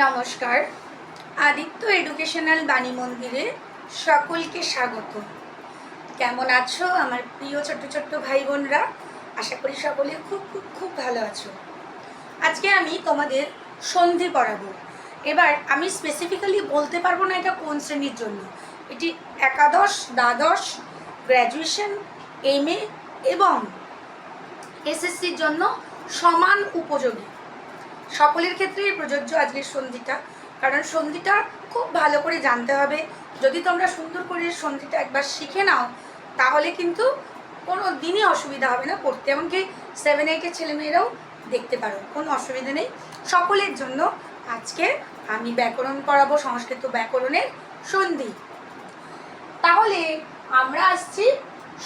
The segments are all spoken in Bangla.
নমস্কার। আদিত্য এডুকেশনাল বাণী মন্দিরে সকলকে স্বাগত। কেমন আছো আমার প্রিয় ছোট্ট ছোট্ট ভাই বোনরা আশা করি সকলে খুব খুব খুব ভালো আছো। আজকে আমি তোমাদের সন্ধি পড়াবো। এবার আমি স্পেসিফিক্যালি বলতে পারব না এটা কোন শ্রেণির জন্য। এটি একাদশ, দ্বাদশ গ্র্যাজুয়েশন এম এবং এসএসসির জন্য সমান উপযোগী। সকলের ক্ষেত্রেই প্রযোজ্য আজকের সন্ধিটা। কারণ সন্ধিটা খুব ভালো করে জানতে হবে। যদি তোমরা সুন্দর করে সন্ধিটা একবার শিখে নাও, তাহলে কিন্তু কোনো দিনই অসুবিধা হবে না পড়তে এমনকি সেভেন এইটের ছেলেমেয়েরাও দেখতে পারো, কোনো অসুবিধা নেই। সকলের জন্য আজকে আমি ব্যাকরণ করাবো, সংস্কৃত ব্যাকরণের সন্ধি। তাহলে আমরা আসছি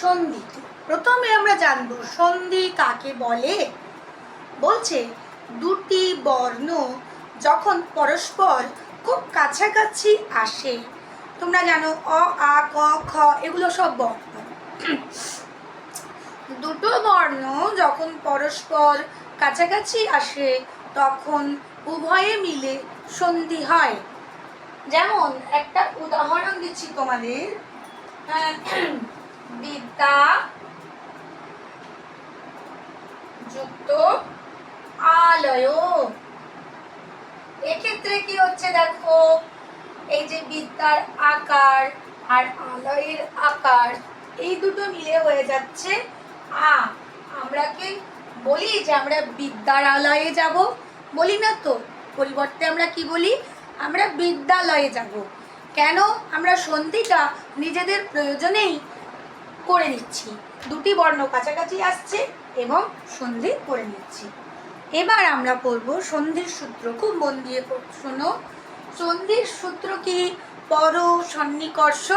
সন্ধি। প্রথমে আমরা জানব সন্ধি কাকে বলে? বলছে দুটি বর্ণ যখন পরস্পর খুব কাছাকাছি আসে, তোমরা জানো অ, আ, ক, খ, এগুলো সব বর্ণ। দুটো বর্ণ যখন পরস্পর কাছাকাছি আসে, তখন উভয়ে মিলে সন্ধি হয়। যেমন, একটা উদাহরণ দিচ্ছি তোমাদের। বিদ্যা যুক্ত আলয় এক্ষেত্রে কি হচ্ছে দেখো, এই যে বিদ্যার আকার আর আলয়ের আকার, এই দুটো মিলে হয়ে যাচ্ছে। আ, আমরা কি বলি যে আমরা বিদ্যার আলয়ে যাব? বলি না তো? পরিবর্তে আমরা কি বলি? আমরা বিদ্যালয়ে যাব। কেন? আমরা সন্ধিটা নিজেদের প্রয়োজনেই করে নিচ্ছি। দুটি বর্ণ কাছাকাছি আসছে এবং সন্ধি করে নিচ্ছি। এবার আমরা পড়ব সন্ধির সূত্র। খুব মন দিয়ে শোনো। সন্ধির সূত্র কি? পর সন্নিকর্ষ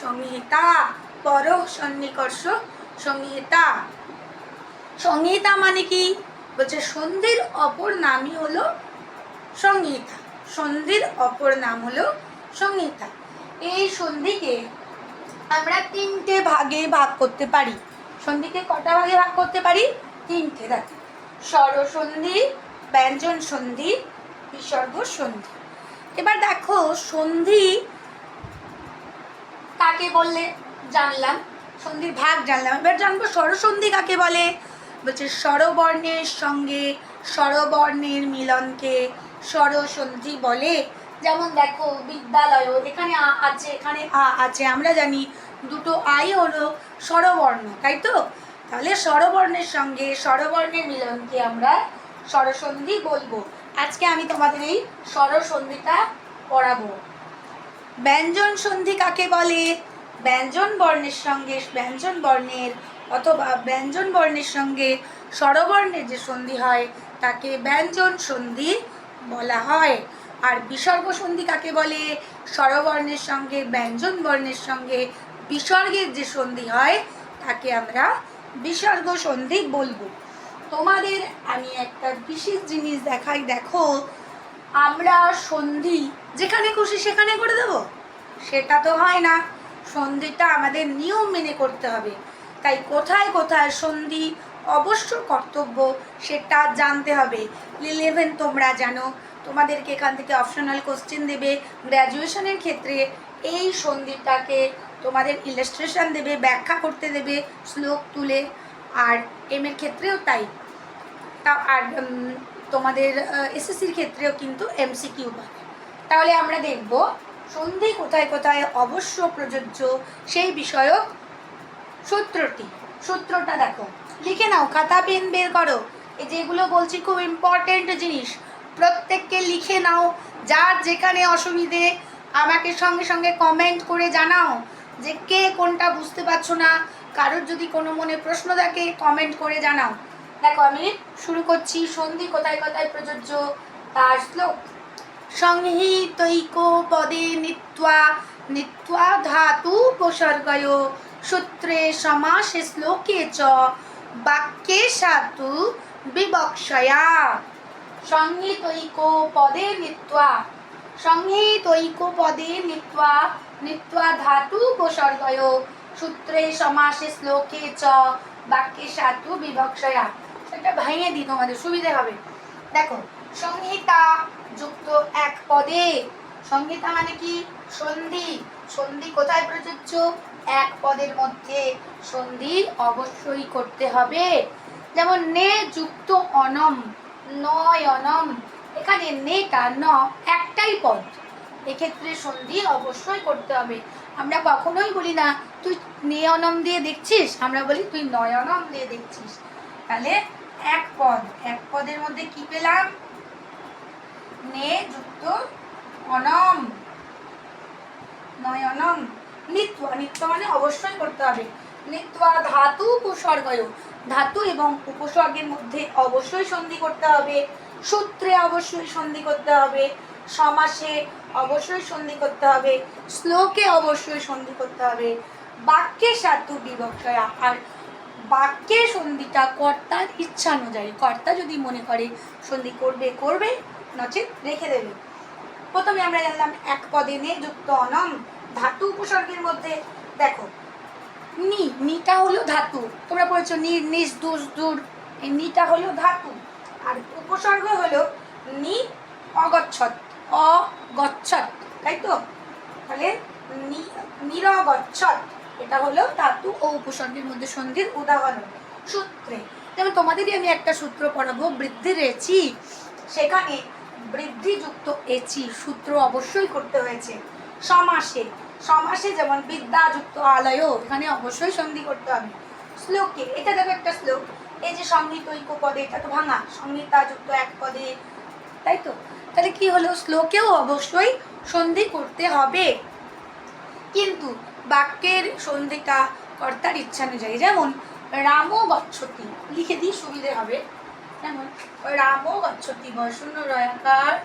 সংহিতা। পর সন্নিকর্ষ সংহিতা। সংহিতা মানে কি? বলছে সন্ধির অপর নামই হলো সংহিতা। সন্ধির অপর নাম হলো সংহিতা। এই সন্ধিকে আমরা তিনটে ভাগে ভাগ করতে পারি। সন্ধিকে কটা ভাগে ভাগ করতে পারি? তিনটে, দেখো। স্বরসন্ধি ব্যঞ্জন সন্ধি বিসর্গ সন্ধি এবার দেখো, সন্ধি কাকে বললে জানলাম। সন্ধির ভাগ জানলাম। এবার জানব স্বরসন্ধি কাকে বলে? বলছে স্বরবর্ণের সঙ্গে স্বরবর্ণের মিলনকে স্বরসন্ধি বলে। যেমন দেখো, বিদ্যালয়, এখানে আ আছে, এখানে আ আছে। আমরা জানি দুটো আই হলো স্বরবর্ণ, তাই তো? তাহলে স্বরবর্ণের সঙ্গে স্বরবর্ণের মিলনকে আমরা স্বরসন্ধি বলব। আজকে আমি তোমাদের এই স্বরসন্ধিটা পড়াবো। ব্যঞ্জন সন্ধি কাকে বলে? ব্যঞ্জন বর্ণের সঙ্গে ব্যঞ্জন বর্ণের অথবা ব্যঞ্জন বর্ণের সঙ্গে স্বরবর্ণের যে সন্ধি হয়, তাকে ব্যঞ্জন সন্ধি বলা হয়। আর বিসর্গ সন্ধি কাকে বলে? স্বরবর্ণের সঙ্গে ব্যঞ্জন বর্ণের সঙ্গে বিসর্গের যে সন্ধি হয়, তাকে আমরা বিসর্গ সন্ধি বলব। তোমাদের আমি একটা বিশেষ জিনিস দেখাই, দেখো, আমরা সন্ধি যেখানে খুশি সেখানে করে দেব। সেটা তো হয় না, সন্ধিটা আমাদের নিয়ম মেনে করতে হবে। তাই কোথায় কোথায় সন্ধি অবশ্য কর্তব্য, সেটা জানতে হবে। ইলেভেন তোমরা জানো, তোমাদেরকে এখান থেকে অপশনাল কোশ্চেন দেবে। গ্র্যাজুয়েশনের ক্ষেত্রে এই সন্ধিটাকে তোমাদের ইলাস্ট্রেশন দেবে, ব্যাখ্যা করতে দেবে, শ্লোক তুলে। আর এম এর ক্ষেত্রেও তাই। তা আর তোমাদের এসএসসির ক্ষেত্রেও কিন্তু এমসিকিউ পাবে। তাহলে আমরা দেখব সন্ধি কোথায় কোথায় অবশ্য প্রযোজ্য সেই বিষয়ক সূত্রটি। সূত্রটা দেখো। লিখে নাও, খাতা, পেন বের করো। এই যেগুলো বলছি খুব ইম্পর্টেন্ট জিনিস। প্রত্যেককে লিখে নাও। যার যেখানে অসুবিধে, আমাকে সঙ্গে সঙ্গে কমেন্ট করে জানাও। যে কে কোনটা বুঝতে পারছ না? কারোর যদি কোনো মনে প্রশ্ন থাকে কমেন্ট করে জানাও। দেখো, আমি শুরু করছি। সন্ধি কোথায় কোথায় প্রযোজ্য? তার শ্লোক। সংহিতৈক পদে নিত্বা নিত্বা ধাতু উপসর্গয় সূত্রে সমাসে শ্লোকে চ, বাক্যে সাতু বিবক্ষয়া। সংহিতৈক পদে নিত্বা সংহিতৈক পদে নিত্বা নিত্বা ধাতু উপসর্গয়। সূত্রে, সমাসে, শ্লোকে চ, বাক্যে সাতু বিবক্ষয়া এটা ভেঙে দিই তোমাদের সুবিধে হবে। দেখো, সংহিতা যুক্ত এক পদে। সংহিতা মানে কি? সন্ধি। সন্ধি কোথায় প্রযোজ্য? এক পদের মধ্যে। সন্ধি অবশ্যই করতে হবে। যেমন নে যুক্ত অনম, নয় অনম। এখানে নেটা ন একটাই পদ। এক্ষেত্রে সন্ধি অবশ্যই করতে হবে। আমরা কখনোই বলি না, তুই নে অনম দিয়ে দেখছিস? আমরা বলি, তুই নয় অনম দিয়ে দেখছিস। তাহলে এক পদ, এক পদের মধ্যে কি পেলাম? নে যুক্ত অনম। নয় অনম নিত্য নিত্য মানে অবশ্যই করতে হবে। নিত্য ধাতু, উপসর্গয়। ধাতু এবং উপসর্গের মধ্যে অবশ্যই সন্ধি করতে হবে। সূত্রে অবশ্যই সন্ধি করতে হবে। সমাসে অবশ্যই সন্ধি করতে হবে, শ্লোকে অবশ্যই সন্ধি করতে হবে। বাক্যে সাধু বিভক্তয়া আর বাক্যের সন্ধিটা কর্তার ইচ্ছা অনুযায়ী, কর্তা যদি মনে করে সন্ধি করবে করবে, নচেত রেখে দেবে। প্রথমে আমরা জানলাম এক পদে নে যুক্ত অনম, ধাতু উপসর্গের মধ্যে, দেখো, নি, নিটা হলো ধাতু। তোমরা পড়েছো নি নিজ দুষ দূর। এই নিটা হলো ধাতু। আর উপসর্গ হলো নি অগচ্ছত অগচ্ছত তাই তো? তাহলে নিরগচ্ছত এটা হলো ধাতু ও উপসর্গের মধ্যে সন্ধির উদাহরণ, সূত্রে। যেমন তোমাদেরই আমি একটা সূত্র পড়াবো বৃদ্ধির এচি সেখানে বৃদ্ধিযুক্ত এচি, সূত্র অবশ্যই করতে হয়েছে। সমাসে সমাসে যেমন বিদ্যাযুক্ত আলয়, এখানে অবশ্যই সন্ধি করতে হবে। শ্লোকে, এটা দেখো একটা শ্লোক, এই যে সংহিত ঐক্য পদে, এটা তো ভাঙা সংহিতা যুক্ত এক পদে, তাই তো? তাহলে কি হলো? শ্লোকেও অবশ্যই সন্ধি করতে হবে। কিন্তু বাক্যের সন্ধিটা কর্তার ইচ্ছা অনুযায়ী, যেমন রাম গচ্ছতি, লিখে দিই সুবিধে হবে। যেমন, রাম গচ্ছতি বয়শূন্য রয়াকার,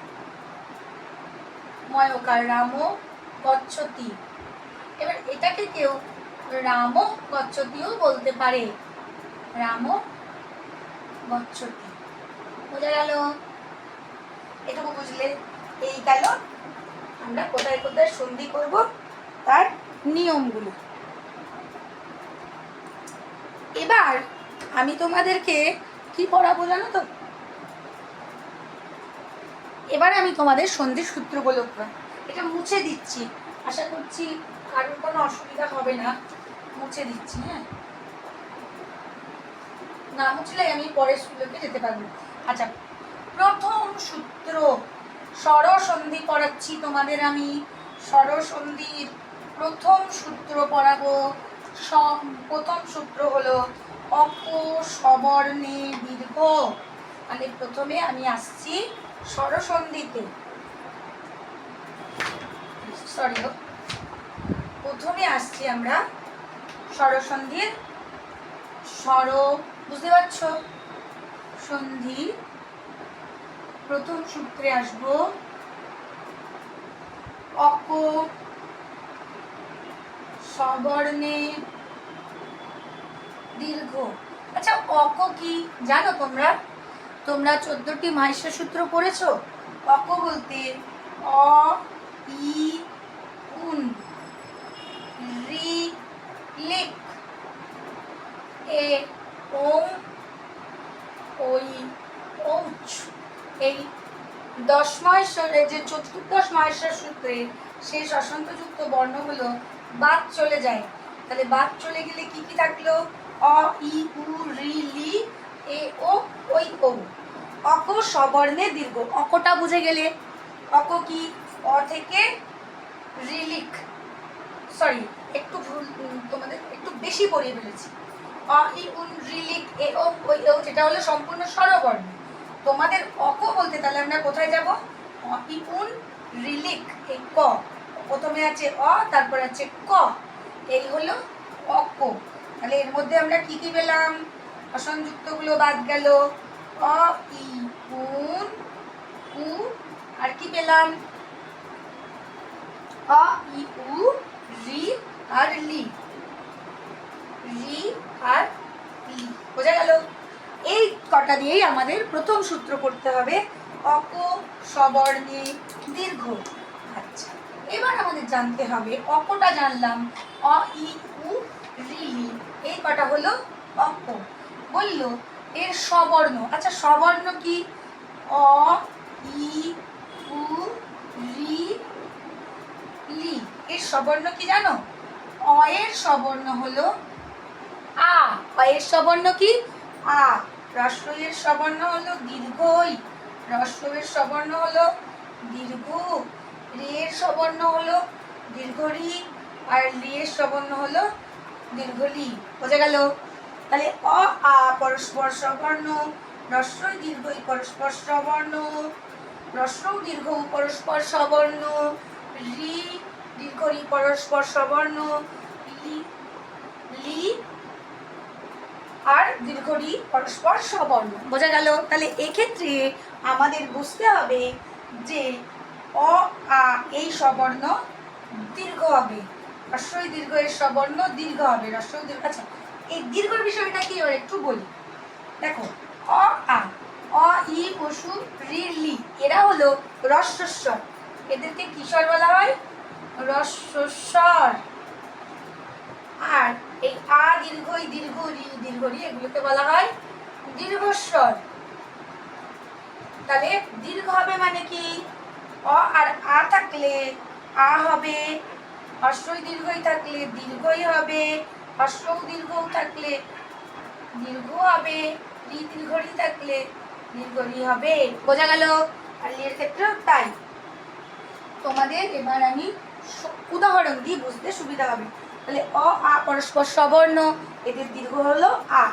ময়কার, রাম গচ্ছতি। এবার এটাকে কেউ রাম গচ্ছতিও বলতে পারে। রাম গচ্ছতি। বোঝা গেল? এটুকু বুঝলে এই গেল। আমরা কোথায় কোথায় সন্ধি করব, তার নিয়মগুলো। এবার আমি তোমাদেরকে কি পড়াবো জানো তো? এবার আমি তোমাদের সন্ধির সূত্রগুলো। এটা মুছে দিচ্ছি। আশা করছি কারোর কোনো অসুবিধা হবে না। মুছে দিচ্ছি হ্যাঁ? না মুছলে আমি পরের স্কুলে যেতে পারব। আচ্ছা প্রথম সূত্র। স্বরসন্ধি পড়াচ্ছি তোমাদের আমি। স্বরসন্ধির প্রথম সূত্র পড়াবো। প্রথম সূত্র হলো অপসবর্ণে দীর্ঘ। মানে প্রথমে আমি আসছি স্বরসন্ধিতে। সরি প্রথমে আসছি আমরা স্বরসন্ধির স্বর বুঝতে পারছ? সন্ধি প্রথম সূত্রে আসব। অক সবর্ণে দীর্ঘ। আচ্ছা অক কি জানো তোমরা? তোমরা চোদ্দটি মাহেশ্ব সূত্র পড়েছো? অক বলতে অ, ই, উন, রি, লিক। এ, ওম ওই ঔচ। এই দশ মহেশ্বরের যে চতুর্দশ মহেশ্বর সূত্রে শেষ অসন্তযুক্ত বর্ণগুলো বাদ চলে যায়। তাহলে বাদ চলে গেলে কি কি থাকল? অ, ই, উ, রি, লি, এ, ও ওই ও অক সবর্ণে দীর্ঘ। অকটা বুঝে গেলে। অক কি? অ থেকে রিলিক সরি একটু ভুল তোমাদের একটু বেশি পড়িয়ে ফেলেছি। অ, ই উন রিলিক এ, ও ওই ও যেটা হলো সম্পূর্ণ স্বরবর্ণ। তোমাদের অক বলতে তাহলে আমরা কোথায় যাব? অ ই রিলিক, এই ক। প্রথমে আছে অ, তারপর আছে ক। এই হলো অক তাহলে এর মধ্যে আমরা কি কি পেলাম? অসংযুক্তগুলো বাদ গেল। অ, ই, উন, উ, আর কি পেলাম? অ, ই, উ, রি, আর লি। রি, আর লি। বোঝা গেল? এই কটা দিয়েই আমাদের প্রথম সূত্র করতে হবে। অক সবর্ণে দীর্ঘ। আচ্ছা এবার আমাদের জানতে হবে, অকটা জানলাম, অ, ই, উ রিলি এই কটা হলো অক। বলল, এর সবর্ণ। আচ্ছা সবর্ণ কি? অ, ই, উ, রি, লি। এর সবর্ণ কি জানো? অ, এর সবর্ণ হলো আ। অ, এর সবর্ণ কি? আ রস্বইয়ের সবর্ণ হলো দীর্ঘই। রস্বইয়ের সবর্ণ হলো দীর্ঘ। রের সবর্ণ হলো দীর্ঘরি আর লিয়ের সবর্ণ হলো দীর্ঘলি। বোঝা গেল? তাহলে অ, আ, পরস্পর সবর্ণ রস্বই দীর্ঘই পরস্পর সবর্ণ রস্বও দীর্ঘ পরস্পর সবর্ণ, রি দীর্ঘ রি পরস্পর সবর্ণ লি লি আর দীর্ঘ রি পরস্পর সবর্ণ। বোঝা গেল? তাহলে এক্ষেত্রে আমাদের বুঝতে হবে যে অ, আ, এই সবর্ণ দীর্ঘ হবে। রস্বই দীর্ঘ এর সবর্ণ দীর্ঘ হবে। রস্বই দীর্ঘ আচ্ছা এই দীর্ঘর বিষয়টা কি? এবার একটু বলি। দেখো, অ, আ, অ, ই, পশু, রি, লি, এরা হলো রস্বস্বর এদেরকে কিশোর বলা হয়? রস্বস্বর আর এই আ দীর্ঘ, ই দীর্ঘ, রি দীর্ঘ, রি এগুলোকে বলা হয় দীর্ঘস্বর। তাহলে দীর্ঘ হবে মানে কি? অ আর আ থাকলে আ হবে হর্ষই দীর্ঘই থাকলে দীর্ঘই হবে হর্ষও দীর্ঘও থাকলে দীর্ঘ হবে, রি দীর্ঘরি থাকলে দীর্ঘরি হবে। বোঝা গেল? আর লিয়ের ক্ষেত্রেও তাই। তোমাদের এবার আমি উদাহরণ দিয়ে বুঝতে সুবিধা হবে। তাহলে অ, আ, পরস্পর সবর্ণ, এদের দীর্ঘ হলো আ।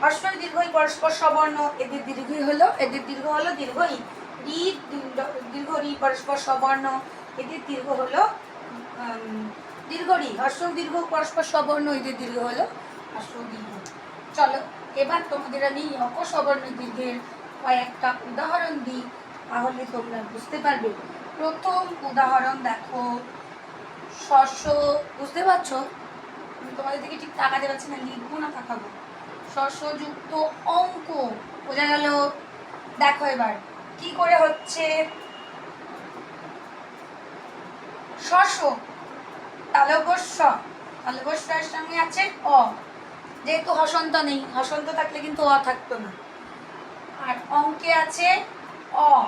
হর্ষই দীর্ঘই পরস্পর সবর্ণ, এদের দীর্ঘই হলো, এদের দীর্ঘ হলো দীর্ঘই রি দীর্ঘ- রি, পরস্পর সবর্ণ, এদের দীর্ঘ হলো দীর্ঘ রি। হর্ষ দীর্ঘ, পরস্পর সবর্ণ, এদের দীর্ঘ হলো হর্ষ দীর্ঘ। চলো, এবার তোমাদের আমি অপসবর্ণ দীর্ঘের কয়েকটা উদাহরণ দিই, তাহলে তোমরা বুঝতে পারবে। প্রথম উদাহরণ দেখো শস্য বুঝতে পারছ? তোমাদের দিকে ঠিক তাকাতে পারছি না, লিখব না, তাকাবো। শস্যযুক্ত অঙ্ক, বোঝা গেল? দেখো এবার, কি করে হচ্ছে? শস্য তালবস্য তালবস্যের সঙ্গে আছে অ। যেহেতু হসন্ত নেই, হসন্ত থাকলে কিন্তু অ থাকতো না। আর অঙ্কে আছে অ।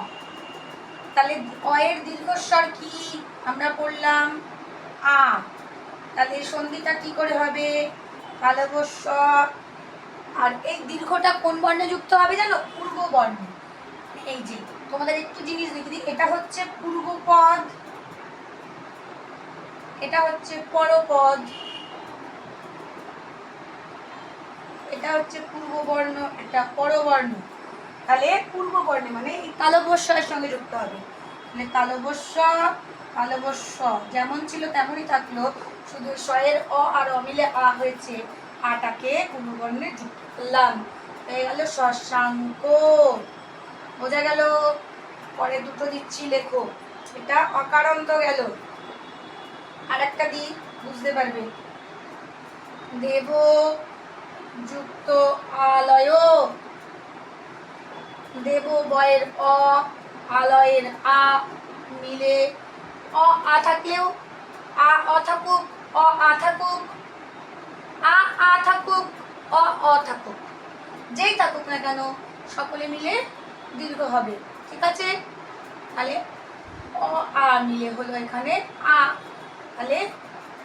তাহলে অয়ের দীর্ঘস্বর কি? আমরা পড়লাম আ তাহলে সন্ধিটা কি করে হবে? তালবস্য আর এই দীর্ঘটা কোন বর্ণে যুক্ত হবে জানো? পূর্ব বর্ণে। এই যে, তোমাদের একটু জিনিস লিখে দিই। এটা হচ্ছে পূর্বপদ এটা হচ্ছে পরপদ। এটা হচ্ছে পূর্ববর্ণ এটা পরবর্ণ। তাহলে পূর্ববর্ণে মানে এই তালবস্যের সঙ্গে যুক্ত হবে। মানে তালবস্য তালবস্য যেমন ছিল তেমনই থাকল। শুধু স্বয়ের অ আর অমিলে আ হয়েছে। আটাকে পূর্ববর্ণে যুক্ত করলাম হয়ে গেল শশাঙ্ক। বোঝা গেল? পরে দুটো দিচ্ছি, লেখো। এটা অকারন্ত গেল। আর একটা দিই বুঝতে পারবে। দেব যুক্ত আলয়। দেব বয়ের অ, আলয়ের আ মিলে অ আ থাকলেও, আ অ থাকুক, অ আ থাকুক, আ আ থাকুক, অ অ থাকুক। যেই থাকুক না কেন, সকলে মিলে দীর্ঘ হবে, ঠিক আছে? তাহলে অ, আ মিলে হলো এখানে আ। তাহলে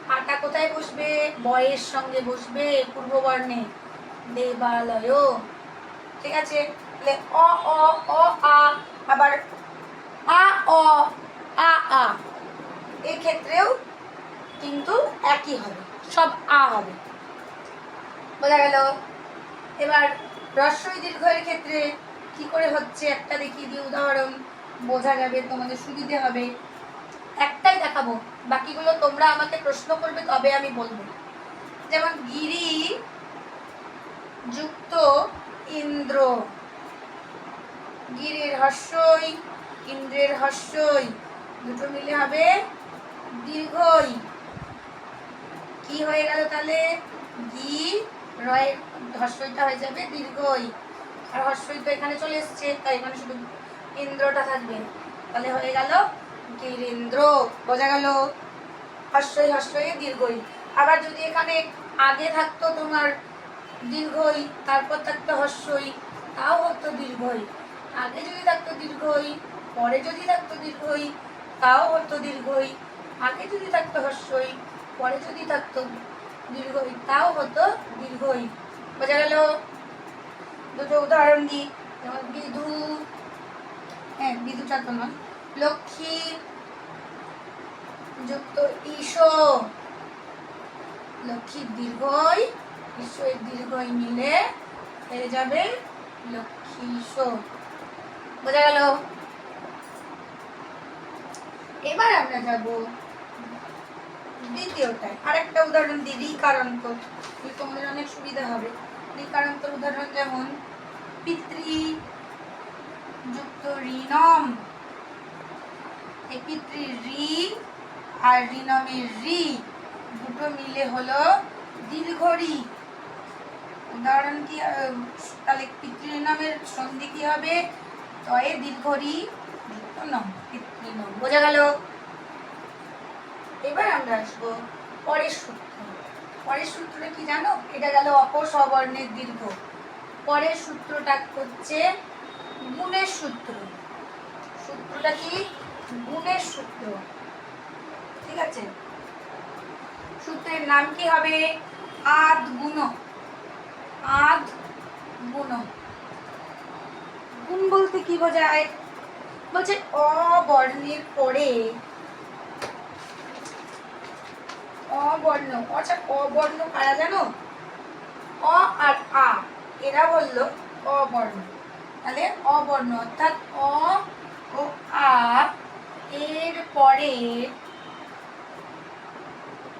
আটা কোথায় বসবে? বয়ের সঙ্গে বসবে পূর্ববর্ণে। দেবালয়। ঠিক আছে? তাহলে অ অ অ, আ, আবার আ, অ, আ আ। এক্ষেত্রেও কিন্তু একই হবে। সব আ হবে। বোঝা গেল? এবার রস্বই দীর্ঘের ক্ষেত্রে কি করে হচ্ছে? একটা দেখিয়ে দিই উদাহরণ। বোঝা যাবে, তোমাদের সুবিধে হবে। একটাই দেখাবো। বাকিগুলো তোমরা আমাকে প্রশ্ন করবে, তবে আমি বলব। যেমন গিরি যুক্ত ইন্দ্র। গিরির হর্ষই ইন্দ্রের হর্ষই দুটো মিলে হবে দীর্ঘই। কি হয়ে গেল তাহলে? গি রয়ের হর্ষইটা হয়ে যাবে, দীর্ঘই। আর হর্ষই তো এখানে চলে এসছে, তাই এখানে শুধু ইন্দ্রটা থাকবে। তাহলে হয়ে গেল গিরেন্দ্র, বোঝা গেল? হর্ষই হর্ষই দীর্ঘই। আবার যদি এখানে আগে থাকতো তোমার দীর্ঘই, তারপর থাকতো হর্ষই তাও হতো দীর্ঘই। আগে যদি থাকতো দীর্ঘই, পরে যদি থাকতো দীর্ঘই, তাও হতো দীর্ঘই। আগে যদি থাকতো হর্ষই পরে যদি থাকতো দীর্ঘই, তাও হতো দীর্ঘই। বোঝা গেল দুটো উদাহরণ দিই। যেমন বিধু হ্যাঁ বিধুটা তো নয় লক্ষ্মী যুক্ত ঈশ। লক্ষ্মী দীর্ঘই ঈশ্বরের দীর্ঘই মিলে হয়ে যাবে লক্ষ্মী ঈশ। বোঝা গেল? এবার আমরা যাব দ্বিতীয়টায়। আরেকটা উদাহরণ দিই, রিকারান্ত। তাহলে তোমাদের অনেক সুবিধা হবে। রিকারান্তর উদাহরণ যেমন পিতৃ যুক্ত ঋণম। এই পিতৃ রি আর ঋণমের রি দুটো মিলে হলো দীর্ঘ রি উদাহরণ কি তাহলে পিতৃণমের সন্ধি কি হবে? তয়ে দীর্ঘ রি যুক্ত নম পিতৃণম বোঝা গেল? আসব। পরের সূত্র। পরের সূত্রটা কি জানো? এটা গেল অপসবর্ণের দীর্ঘ। পরের সূত্রটা হচ্ছে গুণের সূত্র। সূত্রটা কি? গুণের সূত্র। ঠিক আছে? সূত্রের নাম কি হবে? আদ গুণ আদ গুণ গুণ বলতে কি বোঝায়? বলছে অবর্ণের পরে অবর্ণ আচ্ছা অবর্ণ কারা জানো? অ আর আ, এরা বলল অবর্ণ। তাহলে অবর্ণ, অর্থাৎ অ ও আ, এর পরে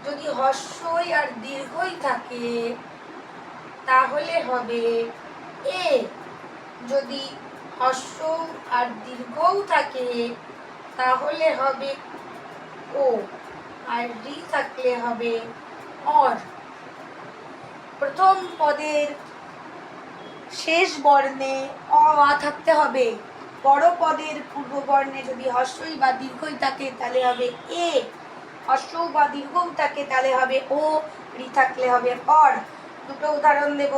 যদি হর্ষই আর দীর্ঘই থাকে, তাহলে হবে এ। যদি হর্ষ আর দীর্ঘও থাকে, তাহলে হবে ও। আর রি থাকলে হবে অর প্রথম পদের শেষ বর্ণে অ, আ থাকতে হবে। বড় পদের পূর্ব বর্ণে যদি হর্ষই বা দীর্ঘই থাকে, তাহলে হবে এ হর্ষ বা দীর্ঘও থাকে, তাহলে হবে ও রি থাকলে হবে অর দুটো উদাহরণ দেব,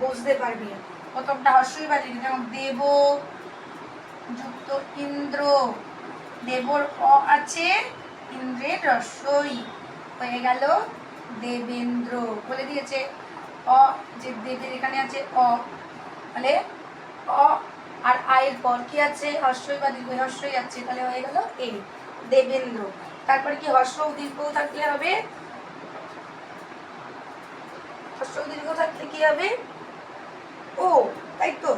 বুঝতে পারবে। প্রথমটা হর্ষই বা দীর্ঘ, যেমন দেব, যুক্ত ইন্দ্র। দেবর অ আছে ইন্দ্রের রস্যই হয়ে গেল দেবেন্দ্র। বলে দিয়েছে অ, যে দেবের এখানে আছে অ। তাহলে অ আর আয়ের পর কি আছে? হর্ষই বা দীর্ঘ হর্ষই আছে, তাহলে হয়ে গেল এ, দেবেন্দ্র। তারপরে কি হর্ষ দীর্ঘ থাকলে হবে? হর্ষ দীর্ঘ থাকলে কি হবে? ও, তাই তো।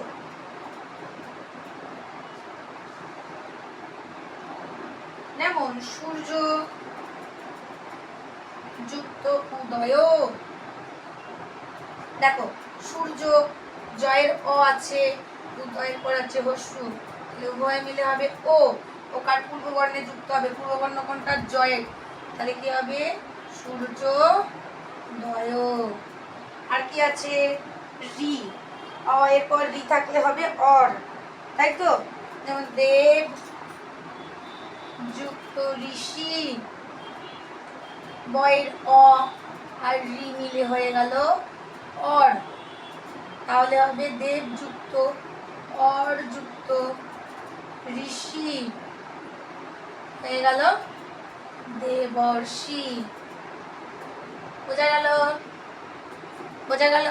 যেমন সূর্য যুক্ত উদয়। দেখো, সূর্য জয়ের অ আছে, উদয়ের পর আছে হস্যু উভয় মিলে হবে ও। ও কার পূর্ব বর্ণে যুক্ত হবে? পূর্ব বর্ণ কোনটা? জয়ের। তাহলে কি হবে? সূর্য দয় আর কি আছে? রি। অ এরপর রি থাকলে হবে অর। তাই তো? যেমন দেব যুক্ত ঋষি। বয়ের অ আর রি মিলে হয়ে গেল অর। তাহলে হবে দেব যুক্ত, অর যুক্ত ঋষি। হয়ে গেল দেবর্ষি। বোঝা গেল? বোঝা গেল?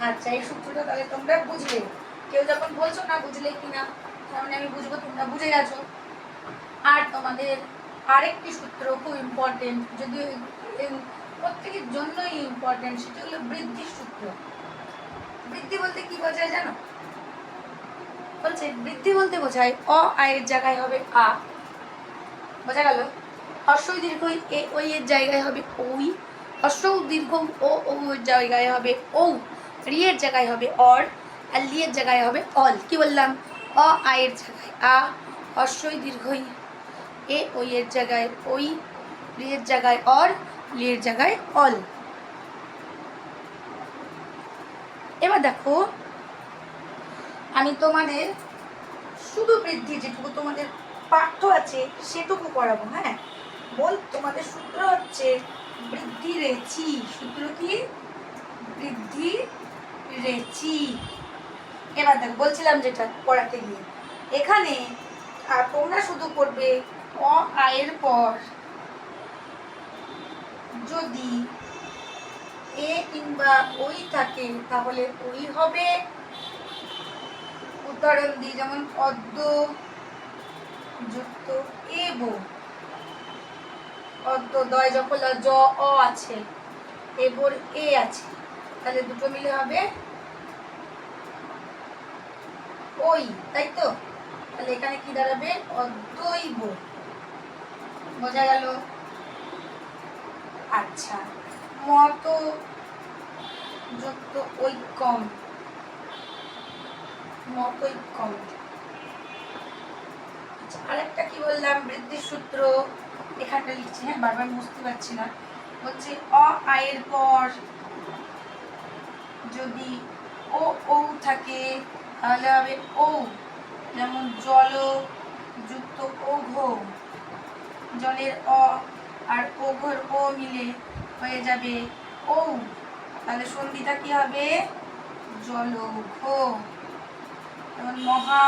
আচ্ছা এই সূত্রটা তাহলে তোমরা বুঝলে। কেউ যখন বলছো না বুঝলে কিনা। মানে আমি বুঝব, তোমরা বুঝে গেছো। আর তোমাদের আরেকটি সূত্র খুব ইম্পর্টেন্ট যদিও প্রত্যেকের জন্যই ইম্পর্টেন্ট সেটা হলো বৃদ্ধির সূত্র। বৃদ্ধি বলতে কি বোঝায় জানো? বলছে, বৃদ্ধি বলতে বোঝায় অ আয়ের জায়গায় হবে আ। বোঝা গেল? হর্ষই দীর্ঘ এ ওই এর জায়গায় হবে ওই হর্ষ দীর্ঘ ও ও এর জায়গায় হবে ও রিয়ের জায়গায় হবে অর। আর লিয়ের জায়গায় হবে অল। কি বললাম? অ আয়ের জায়গায়, আ হর্ষই দীর্ঘই, এ ওই এর জায়গায় ওই রিয়ের জায়গায় অর, লিয়ের জায়গায় অল। এবার দেখো, আমি তোমাদের শুধু বৃদ্ধি যেটুকু তোমাদের পাঠ্য আছে সেটুকু করাবো হ্যাঁ? বল, তোমাদের সূত্র হচ্ছে বৃদ্ধি রেচি। সূত্র কি? বৃদ্ধি রেচি। এবার দেখো, বলছিলাম যেটা পড়াতে গিয়ে। এখানে, আর তোমরা শুধু করবে অ আয়ের পর যদি এ কিংবা ওই থাকে, তাহলে ওই হবে। উদাহরণ দিই যেমন পদ্ম যুক্ত, এব। অদ্যদয় যখন জ অ আছে, এবর, এ আছে, তাহলে দুটো মিলে হবে ওই, তাই তো? তাহলে এখানে কি দাঁড়াবে? অদ্বৈব। বোঝা গেল? আচ্ছা মত যুক্ত ঐক্যম। মতৈক্যম। আচ্ছা আরেকটা কি বললাম? বৃদ্ধির সূত্র। এখানটা লিখছি হ্যাঁ বারবার বুঝতে পারছি না। হচ্ছে অ আয়ের পর যদি ও ও থাকে তাহলে হবে ও যেমন জল যুক্ত ওঘ জলের অ আর ওঘর ও মিলে হয়ে যাবে ও তাহলে সন্ধিটা কি হবে? জলঘ যেমন মহা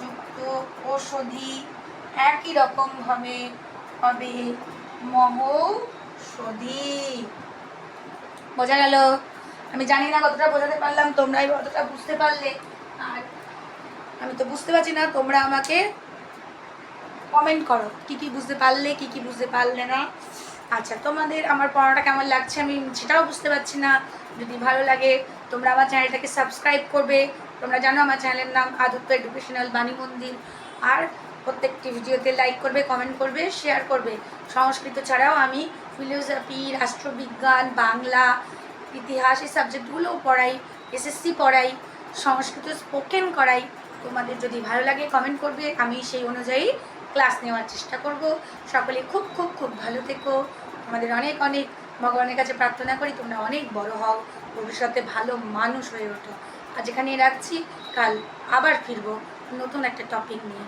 যুক্ত ঔষধি একই রকম ভাবে হবে মহৌষধি। বোঝা গেল? আমি জানি না কতটা বোঝাতে পারলাম, তোমরাই কতটা বুঝতে পারলে। আমি তো বুঝতে পারছি না, তোমরা আমাকে কমেন্ট করো, কি কি বুঝতে পারলে, কি কি বুঝতে পারলে না। আচ্ছা তোমাদের আমার পড়াটা কেমন লাগছে? আমি সেটাও বুঝতে পারছি না। যদি ভালো লাগে, তোমরা আমার চ্যানেলটাকে সাবস্ক্রাইব করবে। তোমরা জানো আমার চ্যানেলের নাম আদত্ত এডুকেশনাল বাণী মন্দির। আর প্রত্যেকটি ভিডিওতে লাইক করবে কমেন্ট করবে শেয়ার করবে। সংস্কৃত ছাড়াও আমি ফিলোসফি রাষ্ট্রবিজ্ঞান, বাংলা, ইতিহাস এই সাবজেক্টগুলোও পড়াই এসএসসি পড়াই। সংস্কৃত স্পোকেন করাই। তোমাদের যদি ভালো লাগে কমেন্ট করবে। আমি সেই অনুযায়ী ক্লাস নেওয়ার চেষ্টা করব। সকলে খুব খুব খুব ভালো থেকো। আমাদের অনেক অনেক ভগবানের কাছে প্রার্থনা করি, তোমরা অনেক বড় হও। ভবিষ্যতে ভালো মানুষ হয়ে ওঠো। আজ এখানে রাখছি। কাল আবার ফিরবো নতুন একটা টপিক নিয়ে।